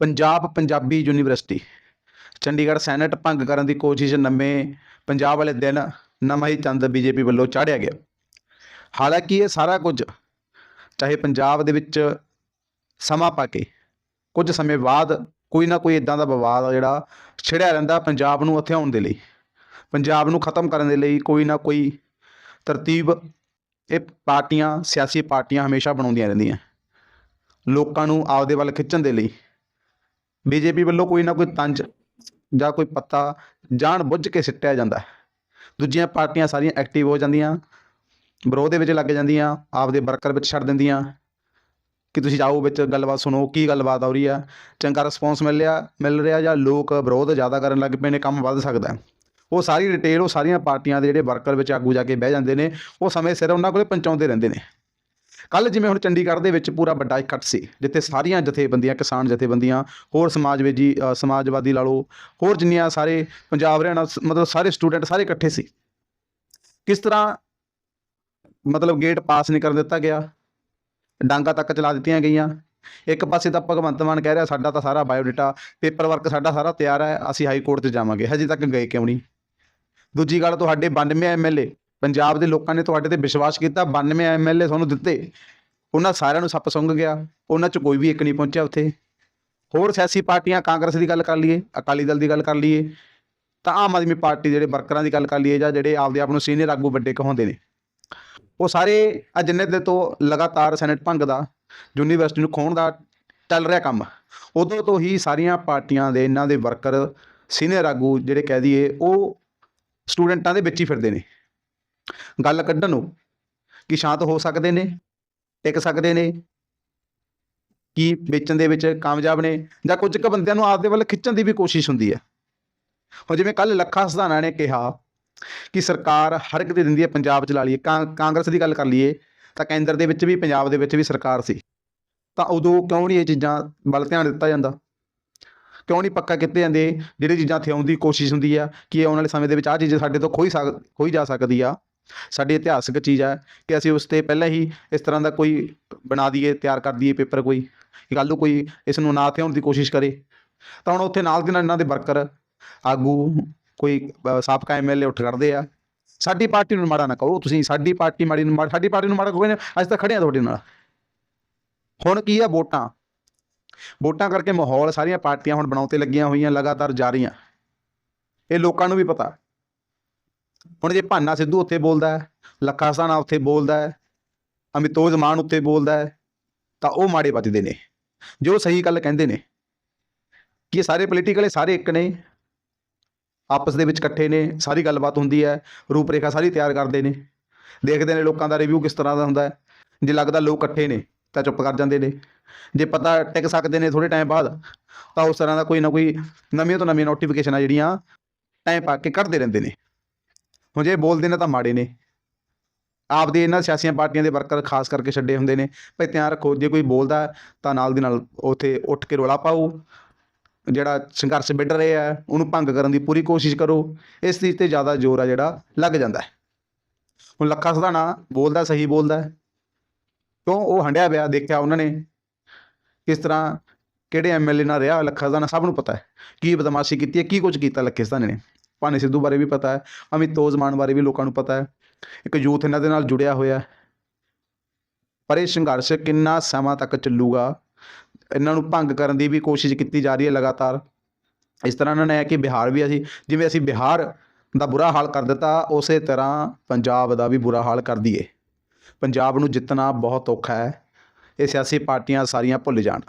Punjab Punjabi university. Chandigarh senate ਭੰਗ ਕਰਨ ਦੀ ਕੋਸ਼ਿਸ਼ ਨਵੇਂ ਪੰਜਾਬ ਵਾਲੇ ਦਿਨ ਨਵਾਂ ਹੀ ਚੰਦ ਬੀਜੇਪੀ ਵੱਲੋਂ ਚਾੜਿਆ ਗਿਆ। ਹਾਲਾਂਕਿ ਇਹ ਸਾਰਾ ਕੁਝ ਚਾਹੇ ਪੰਜਾਬ ਦੇ ਵਿੱਚ ਸਮਾਂ ਪਾ ਕੇ, ਕੁਝ ਸਮੇਂ ਬਾਅਦ ਕੋਈ ਨਾ ਕੋਈ ਇਦਾਂ ਦਾ ਵਿਵਾਦ ਜਿਹੜਾ ਛਿੜਿਆ ਰਹਿੰਦਾ ਪੰਜਾਬ ਨੂੰ ਹਥਿਆਉਣ ਦੇ ਲਈ। ਪੰਜਾਬ ਨੂੰ ਖਤਮ ਕਰਨ ਦੇ ਲਈ ਕੋਈ ਨਾ ਕੋਈ ਤਰਤੀਬ ਇਹ ਪਾਰਟੀਆਂ, ਸਿਆਸੀ ਪਾਰਟੀਆਂ ਹਮੇਸ਼ਾ ਬਣਾਉਂਦੀਆਂ ਰਹਿੰਦੀਆਂ। ਲੋਕਾਂ ਨੂੰ ਆਪਦੇ ਵੱਲ ਖਿੱਚਣ ਦੇ ਲਈ ਬੀਜੇਪੀ ਵੱਲੋਂ ਕੋਈ ਨਾ ਕੋਈ ਤੰਜ ਜਾਂ ਕੋਈ ਪੱਤਾ ਜਾਣ ਬੁੱਝ ਕੇ ਸਿੱਟਿਆ ਜਾਂਦਾ ਹੈ। ਦੂਜੀਆਂ ਪਾਰਟੀਆਂ ਸਾਰੀਆਂ ਐਕਟਿਵ ਹੋ ਜਾਂਦੀਆਂ, ਵਿਰੋਧ ਦੇ ਵਿੱਚ ਲੱਗ ਜਾਂਦੀਆਂ, ਆਪਦੇ ਵਰਕਰ ਵਿੱਚ ਛੱਡ ਦਿੰਦੀਆਂ। ਕਿ ਤੁਸੀਂ ਜਾਓ ਵਿੱਚ ਗੱਲਬਾਤ ਸੁਣੋ, ਕੀ ਗੱਲਬਾਤ ਆ ਰਹੀ ਆ? ਚੰਗਾ ਰਿਸਪੌਂਸ ਮਿਲ ਰਿਹਾ ਮਿਲ ਰਿਹਾ ਜਾਂ ਲੋਕ ਵਿਰੋਧ ਜ਼ਿਆਦਾ ਕਰਨ ਲੱਗ ਪਏ ਨੇ, ਕੰਮ ਵੱਧ ਸਕਦਾ ਉਹ ਸਾਰੀ ਡਿਟੇਲ ਉਹ ਸਾਰੀਆਂ ਪਾਰਟੀਆਂ ਦੇ ਜਿਹੜੇ ਵਰਕਰ ਵਿੱਚ ਆਗੂ ਜਾ ਕੇ ਬਹਿ ਜਾਂਦੇ ਨੇ, ਉਹ ਸਮੇਂ ਸਿਰ ਉਹਨਾਂ ਕੋਲੇ ਪਹੁੰਚਾਉਂਦੇ ਰਹਿੰਦੇ ਨੇ। ਕੱਲ ਜਿਵੇਂ ਹੁਣ ਚੰਡੀਗੜ੍ਹ ਦੇ ਵਿੱਚ ਪੂਰਾ ਵੱਡਾ ਇਕੱਠ ਸੀ ਜਿੱਥੇ ਸਾਰੀਆਂ ਜਥੇਬੰਦੀਆਂ ਕਿਸਾਨ ਜਥੇਬੰਦੀਆਂ ਹੋਰ ਸਮਾਜਵਾਦੀ ਅ, ਸਮਾਜਵਾਦੀ ਲਾ ਲਓ ਹੋਰ ਜਿੰਨੀਆਂ ਸਾਰੇ ਪੰਜਾਬ ਹਰਿਆਣਾ ਮਤਲਬ ਸਾਰੇ ਸਟੂਡੈਂਟ ਸਾਰੇ ਇਕੱਠੇ ਸੀ। ਕਿਸ ਤਰ੍ਹਾਂ ਮਤਲਬ ਗੇਟ ਪਾਸ ਨਹੀਂ ਕਰਨ ਦਿੱਤਾ ਗਿਆ? ਡਾਂਗਾ ਤੱਕ ਚਲਾ ਦਿੱਤੀਆਂ ਗਈਆਂ। ਇੱਕ ਪਾਸੇ ਤਾਂ ਭਗਵੰਤ ਮਾਨ ਕਹਿ ਰਿਹਾ ਸਾਡਾ ਤਾਂ ਸਾਰਾ ਬਾਇਓਡਾਟਾ ਪੇਪਰ ਵਰਕ ਸਾਡਾ ਸਾਰਾ ਤਿਆਰ ਹੈ ਅਸੀਂ ਹਾਈ ਕੋਰਟ 'ਚ ਜਾਵਾਂਗੇ। ਹਜੇ ਤੱਕ ਗਏ ਕਿਉਂ ਨਹੀਂ? ਦੂਜੀ ਗੱਲ ਤੁਹਾਡੇ 92 ਐਮਐਲਏ ਪੰਜਾਬ ਦੇ ਲੋਕਾਂ ਨੇ ਤੁਹਾਡੇ ਤੇ ਵਿਸ਼ਵਾਸ ਕੀਤਾ 92 ਐਮਐਲਏ ਤੁਹਾਨੂੰ ਦਿੱਤੇ। ਉਹਨਾਂ ਸਾਰਿਆਂ ਨੂੰ ਸੱਪ ਸੁੰਘ ਗਿਆ। ਉਹਨਾਂ 'ਚ ਕੋਈ ਵੀ ਇੱਕ ਨਹੀਂ ਪਹੁੰਚਿਆ ਉੱਥੇ। ਹੋਰ ਸਿਆਸੀ ਪਾਰਟੀਆਂ, ਕਾਂਗਰਸ ਦੀ ਗੱਲ ਕਰ ਲਈਏ, ਅਕਾਲੀ ਦਲ ਦੀ ਗੱਲ ਕਰ ਲਈਏ, ਤਾਂ ਆਮ ਆਦਮੀ ਪਾਰਟੀ ਦੇ ਜਿਹੜੇ ਵਰਕਰਾਂ ਦੀ ਗੱਲ ਕਰ ਲਈਏ ਜਾਂ ਜਿਹੜੇ ਆਪਦੇ ਆਪ ਨੂੰ ਸੀਨੀਅਰ ਆਗੂ ਵੱਡੇ ਕਹਾਉਂਦੇ ਨੇ, ਉਹ ਸਾਰੇ ਅਜਿੰਨੇ ਜਿੰਨੇ ਦੇ ਤੋਂ ਲਗਾਤਾਰ ਸੈਨੇਟ ਭੰਗ ਦਾ, ਯੂਨੀਵਰਸਿਟੀ ਨੂੰ ਖੋਣ ਦਾ ਚੱਲ ਰਿਹਾ ਕੰਮ। ਉਦੋਂ ਤੋਂ ਹੀ ਸਾਰੀਆਂ ਪਾਰਟੀਆਂ ਦੇ, ਇਹਨਾਂ ਦੇ ਵਰਕਰ, ਸੀਨੀਅਰ ਆਗੂ ਜਿਹੜੇ ਕਹਿ ਦਈਏ, ਉਹ ਸਟੂਡੈਂਟਾਂ ਦੇ ਵਿੱਚ ਹੀ ਫਿਰਦੇ ਨੇ। ਗੱਲ ਕੱਢਣ ਨੂੰ ਕਿ ਸ਼ਾਂਤ ਹੋ ਸਕਦੇ ਨੇ, ਟਿਕ ਸਕਦੇ ਨੇ, ਕੀ ਵੇਚਣ ਦੇ ਵਿੱਚ ਕਾਮਯਾਬ ਨੇ ਜਾਂ ਕੁਝ ਕੁ ਬੰਦਿਆਂ ਨੂੰ ਆਪਦੇ ਵੱਲ ਖਿੱਚਣ ਦੀ ਵੀ ਕੋਸ਼ਿਸ਼ ਹੁੰਦੀ ਹੈ। ਹੁਣ ਜਿਵੇਂ ਕੱਲ ਲੱਖਾ ਸਧਾਨਾ ਨੇ ਕਿਹਾ ਕਿ ਸਰਕਾਰ ਹਰ ਇੱਕ ਦੇ ਦਿੰਦੀ ਹੈ, ਪੰਜਾਬ ਚ ਲਾ ਲਈਏ। ਕਾਂ- ਕਾਂਗਰਸ ਦੀ ਗੱਲ ਕਰ ਲਈਏ ਤਾਂ ਕੇਂਦਰ ਦੇ ਵਿੱਚ ਵੀ, ਪੰਜਾਬ ਦੇ ਵਿੱਚ ਵੀ ਸਰਕਾਰ ਸੀ। ਤਾਂ ਉਦੋਂ ਕਿਉਂ ਨਹੀਂ ਇਹ ਚੀਜ਼ਾਂ ਵੱਲ ਧਿਆਨ ਦਿੱਤਾ ਜਾਂਦਾ? ਕਿਉਂ ਨਹੀਂ ਪੱਕਾ ਕੀਤੇ ਜਾਂਦੇ? ਜਿਹੜੀ ਚੀਜ਼ਾਂ ਥਿਆਉਣ ਦੀ ਕੋਸ਼ਿਸ਼ ਹੁੰਦੀ ਆ ਕਿ ਆਉਣ ਵਾਲੇ ਸਮੇਂ ਦੇ ਵਿੱਚ ਆਹ ਚੀਜ਼ ਸਾਡੇ ਤੋਂ ਖੋਈ ਸਕ, ਖੋਈ ਜਾ ਸਕਦੀ ਆ। ਸਾਡੀ ਇਤਿਹਾਸਕ ਚੀਜ਼ ਹੈ ਕਿ ਅਸੀਂ ਉਸ ਤੇ ਪਹਿਲਾਂ ਹੀ ਇਸ ਤਰ੍ਹਾਂ ਦਾ ਕੋਈ ਬਣਾ ਦਈਏ ਤਿਆਰ ਕਰ ਦਈਏ ਪੇਪਰ ਕੋਈ ਕਿ ਕੱਲ੍ਹ ਨੂੰ ਕੋਈ ਇਸ ਨੂੰ ਨਾ ਥਿਆਉਣ ਦੀ ਕੋਸ਼ਿਸ਼ ਕਰੇ। ਤਾਂ ਹੁਣ ਉੱਥੇ ਨਾਲ ਦੀ ਨਾਲ ਇਹਨਾਂ ਦੇ ਵਰਕਰ ਆਗੂ ਕੋਈ ਅ, ਸਾਬਕਾ ਐਮਐਲਏ ਉੱਠ ਕਰਦੇ ਆ। ਸਾਡੀ ਪਾਰਟੀ ਨੂੰ ਮਾੜਾ ਨਾ ਕਹੋ ਤੁਸੀਂ ਸਾਡੀ ਪਾਰਟੀ ਮਾੜੀ ਨੂੰ ਮਾੜਾ ਸਾਡੀ ਪਾਰਟੀ ਨੂੰ ਮਾੜਾ ਕਹੋਗੇ ਅੱਜ ਤਾਂ ਖੜੇ ਆ ਤੁਹਾਡੇ ਨਾਲ। ਹੁਣ ਕੀ ਆ ਵੋਟਾਂ? ਵੋਟਾਂ ਕਰਕੇ ਮਾਹੌਲ ਸਾਰੀਆਂ ਪਾਰਟੀਆਂ ਹੁਣ ਬਣਾਉਣ ਤੇ ਲੱਗੀਆਂ ਹੋਈਆਂ ਲਗਾਤਾਰ ਜਾ ਰਹੀਆਂ ਇਹ ਲੋਕਾਂ ਨੂੰ ਵੀ ਪਤਾ। ਹੁਣ ਜੇ ਭਾਨਾ ਸਿੱਧੂ ਉੱਥੇ ਬੋਲਦਾ ਹੈ ਲੱਖਾ ਸਾਨਾ ਉੱਥੇ ਬੋਲਦਾ ਹੈ, ਅਮਿਤੋਜ ਮਾਨ ਉੱਤੇ ਬੋਲਦਾ ਹੈ, ਤਾਂ ਉਹ ਮਾੜੇ ਵੱਜਦੇ ਨੇ। ਜੋ ਸਹੀ ਗੱਲ ਕਹਿੰਦੇ ਨੇ, ਕਿ ਇਹ ਸਾਰੇ ਪੋਲੀਟੀਕਲ ਇਹ ਸਾਰੇ ਇੱਕ ਨੇ, ਆਪਸ ਦੇ ਵਿੱਚ ਇਕੱਠੇ ਨੇ, ਸਾਰੀ ਗੱਲਬਾਤ ਹੁੰਦੀ ਹੈ, ਰੂਪਰੇਖਾ ਸਾਰੀ ਤਿਆਰ ਕਰਦੇ ਨੇ। ਦੇਖਦੇ ਨੇ ਲੋਕਾਂ ਦਾ ਰਿਵਿਊ ਕਿਸ ਤਰ੍ਹਾਂ ਦਾ ਹੁੰਦਾ ਹੈ। ਜੇ ਲੱਗਦਾ ਲੋਕ ਇਕੱਠੇ ਨੇ, ਤਾਂ ਚੁੱਪ ਕਰ ਜਾਂਦੇ ਨੇ। ਜੇ ਪਤਾ ਟਿਕ ਸਕਦੇ ਨੇ ਥੋੜੇ ਟਾਈਮ ਬਾਅਦ, ਤਾਂ ਉਸ ਤਰ੍ਹਾਂ ਦਾ ਕੋਈ ਨਾ ਕੋਈ ਨਵੀਆਂ ਤੋਂ ਨਵੀਆਂ ਨੋਟੀਫਿਕੇਸ਼ਨਾਂ ਜਿਹੜੀਆਂ ਟਾਈਮ ਪਾ ਕੇ ਕੱਢਦੇ ਰਹਿੰਦੇ ਨੇ। ਹੁਣ ਜੇ ਬੋਲਦੇ ਨੇ ਤਾਂ ਮਾੜੇ ਨੇ। ਆਪਦੇ ਇਹਨਾਂ ਸਿਆਸੀਆਂ ਪਾਰਟੀਆਂ ਦੇ ਵਰਕਰ ਖਾਸ ਕਰਕੇ ਛੱਡੇ ਹੁੰਦੇ ਨੇ। ਭਈ ਧਿਆਨ ਰੱਖੋ, ਜੇ ਕੋਈ ਬੋਲਦਾ ਤਾਂ ਨਾਲ ਦੀ ਨਾਲ ਉੱਥੇ ਉੱਠ ਕੇ ਰੋਲਾ ਪਾਓ। ਜਿਹੜਾ ਸੰਘਰਸ਼ ਵਿੱਢ ਰਹੇ ਆ, ਉਹਨੂੰ ਭੰਗ ਕਰਨ ਦੀ ਪੂਰੀ ਕੋਸ਼ਿਸ਼ ਕਰੋ। ਇਸ ਚੀਜ਼ ਤੇ ਜ਼ਿਆਦਾ ਜ਼ੋਰ ਆ ਜਿਹੜਾ ਲੱਗ ਜਾਂਦਾ ਹੈ। ਹੁਣ ਲੱਖਾ ਸਧਾਣਾ ਬੋਲਦਾ, ਸਹੀ ਬੋਲਦਾ ਕਿਉਂ? ਉਹ ਹੰਡਿਆ ਪਿਆ, ਦੇਖਿਆ ਉਹਨਾਂ ਨੇ। ਕਿਸ ਤਰ੍ਹਾਂ, ਕਿਹੜੇ ਐਮਐਲਏ ਨਾਲ ਰਿਹਾ ਲੱਖਾ ਸਧਾਣਾ, ਸਭ ਨੂੰ ਪਤਾ ਹੈ। ਕੀ ਬਦਮਾਸ਼ੀ ਕੀਤੀ ਹੈ, ਕੀ ਕੁਝ ਕੀਤਾ ਲੱਖੇ ਸਧਾਣੇ ਨੇ। ਭਾਨੇ ਸਿੱਧੂ ਬਾਰੇ ਵੀ ਪਤਾ ਹੈ ਅਮਿਤੋਜ ਤੋਜ਼ਮਾਨ ਬਾਰੇ ਵੀ ਲੋਕਾਂ ਨੂੰ ਪਤਾ ਹੈ, ਇੱਕ ਯੂਥ ਇਹਨਾਂ ਦੇ ਨਾਲ ਜੁੜਿਆ ਹੋਇਆ ਪਰ ਇਹ ਸੰਘਰਸ਼ ਕਿੰਨਾ ਸਮਾਂ ਤੱਕ ਚੱਲੂਗਾ, ਇਹਨਾਂ ਨੂੰ ਭੰਗ ਕਰਨ ਦੀ ਵੀ ਕੋਸ਼ਿਸ਼ ਕੀਤੀ ਜਾ ਰਹੀ ਹੈ ਲਗਾਤਾਰ। ਇਸ ਤਰ੍ਹਾਂ ਇਹਨਾਂ ਨੇ ਹੈ ਕਿ ਬਿਹਾਰ ਵੀ ਅਸੀਂ, ਜਿਵੇਂ ਅਸੀਂ ਬਿਹਾਰ ਦਾ ਬੁਰਾ ਹਾਲ ਕਰ ਦਿੱਤਾ, ਉਸੇ ਤਰ੍ਹਾਂ ਪੰਜਾਬ ਦਾ ਵੀ ਬੁਰਾ ਹਾਲ ਕਰ ਦਈਏ। ਪੰਜਾਬ ਨੂੰ ਜਿੱਤਣਾ ਬਹੁਤ ਔਖਾ ਹੈ, ਇਹ ਸਿਆਸੀ ਪਾਰਟੀਆਂ ਸਾਰੀਆਂ ਭੁੱਲ ਜਾਣ।